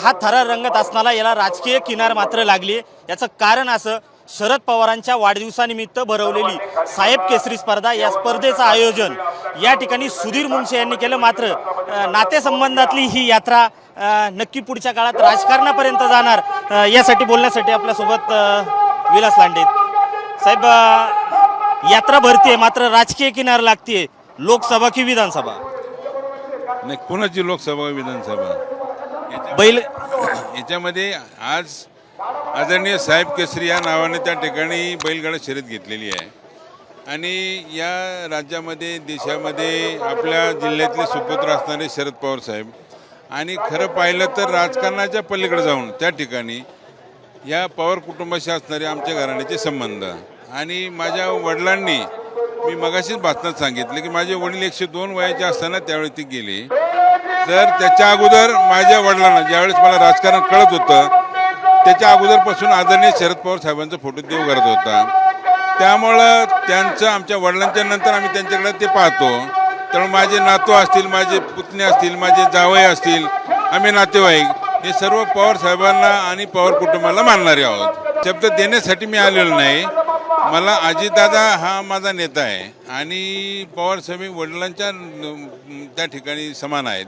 हा थरार रंगत असणारा याला राजकीय किनार मात्र लागली. याचं कारण असं शरद पवारांच्या वाढदिवसानिमित्त भरवलेली साहेब केसरी स्पर्धा या स्पर्धेचं आयोजन. या ठिकाणी सुधीर मुंशे यांनी केलं मात्र नातेसंबंधातली ही यात्रा नक्की पुढच्या काळात राजकारणापर्यंत जाणार. यासाठी बोलण्यासाठी आपल्यासोबत विलास लांडे साहेब यात्रा भरतीये मात्र राजकीय किनार लागतीये. लोकसभा की विधानसभा? नाही कोणाची लोकसभा विधानसभा? बैल याच्यामध्ये आज आदरणीय साहेब केसरी या नावाने त्या ठिकाणी बैलगाडा शर्यत घेतलेली आहे. आणि या राज्यामध्ये देशामध्ये आपल्या जिल्ह्यातले सुपुत्र असणारे शरद पवार साहेब. आणि खरं पाहिलं तर राजकारणाच्या पलीकडे जाऊन त्या ठिकाणी या पवार कुटुंबाशी असणारे आमच्या घराण्याचे संबंध. आणि माझ्या वडिलांनी मी मगाशीच भाषणात सांगितलं की माझे वडील एकशे दोन वयाचे असताना त्यावेळी ते गेले. तर त्याच्या अगोदर माझ्या वडिलांना ज्यावेळेस मला राजकारण कळत होतं त्याच्या अगोदरपासून आदरणीय शरद पवार साहेबांचा फोटो देव करत होता. त्यामुळं त्यांचं आमच्या वडिलांच्या नंतर आम्ही त्यांच्याकडे ते पाहतो. तर माझे नातू असतील माझे पुतणे असतील माझे जावई असतील आम्ही नातेवाईक हे सर्व पवार साहेबांना आणि पवार कुटुंबाला मानणारे आहोत. शब्द देण्यासाठी मी आलेलो नाही. मला अजितदादा हा माझा नेता आहे आणि पवारसाहेब वडिलांच्या त्या ठिकाणी समान आहेत.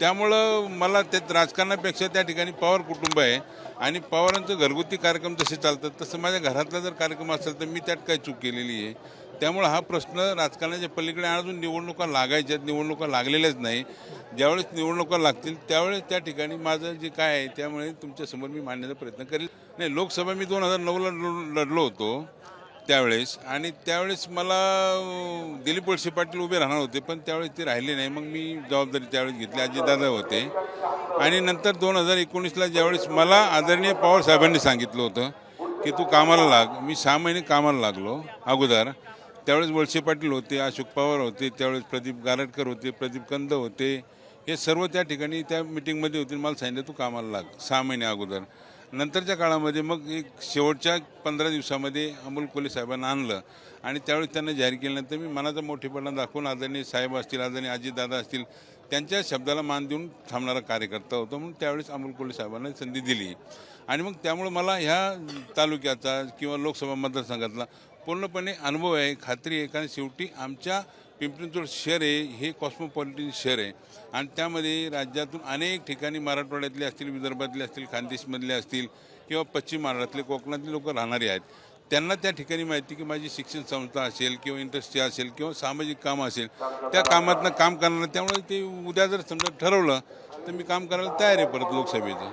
त्यामुळं मला ते राजकारणापेक्षा त्या ठिकाणी पवार कुटुंब आहे आणि पवारांचं घरगुती कार्यक्रम जसे चालतात तसं माझ्या घरातला जर कार्यक्रम असेल तर मी त्यात काही चूक केलेली आहे. त्यामुळं हा प्रश्न राजकारणाच्या पलीकडे अजून निवडणुका लागायच्या आहेत निवडणुका लागलेल्याच नाही. ज्यावेळेस निवडणुका लागतील त्यावेळेस त्या ठिकाणी माझं जे काय आहे त्यामुळे तुमच्यासमोर मी मांडण्याचा प्रयत्न करेल नाही लोकसभा मी दोन हजार नऊला लढलो होतो त्यावेळेस. आणि त्यावेळेस मला दिलीप वळसे पाटील उभे राहणार होते पण त्यावेळेस ते राहिले नाही. मग मी जबाबदारी त्यावेळेस घेतली अजितदादा होते. आणि नंतर दोन हजार एकोणीसला ज्यावेळेस मला आदरणीय पवारसाहेबांनी सांगितलं होतं की तू कामाला लाग. मी सहा महिने कामाला लागलो अगोदर. त्यावेळेस वळसे पाटील होते अशोक पवार होते त्यावेळेस प्रदीप गारटकर होते प्रदीप कंद होते. हे सर्व त्या ठिकाणी त्या मिटिंगमध्ये होते. मला सांगितलं तू कामाला लाग. सहा महिने अगोदर. नंतरच्या काळामध्ये मग एक शेवटच्या पंधरा दिवसामध्ये अमोल कोले साहेबांना आणलं. आणि त्यावेळेस त्यांना जाहीर केल्यानंतर मी मनाचा मोठेपणा दाखवून आदरणीय साहेब असतील आदरणीय अजितदादा असतील त्यांच्या शब्दाला मान देऊन थांबणारा कार्यकर्ता होतो. म्हणून त्यावेळेस अमोल कोले साहेबांना संधी दिली. आणि मग त्यामुळं मला ह्या तालुक्याचा किंवा लोकसभा मतदारसंघातला पूर्णपणे अनुभव आहे. खात्री आहे. कारण शेवटी आमच्या पिंपरीचोड शहर आहे. हे कॉस्मोपॉलिटन शहर आहे. आणि त्यामध्ये राज्यातून अनेक ठिकाणी मराठवाड्यातले असतील विदर्भातले असतील खानदेशमधले असतील किंवा पश्चिम महाराष्ट्रातले कोकणातले लोक राहणारे आहेत. त्यांना त्या ठिकाणी माहिती की माझी शिक्षण संस्था असेल किंवा इंडस्ट्री असेल किंवा सामाजिक काम असेल त्या कामातनं काम करणार त्यामुळे ते उद्या जर समजा ठरवलं तर मी काम करायला तयार आहे परत लोकसभेचं.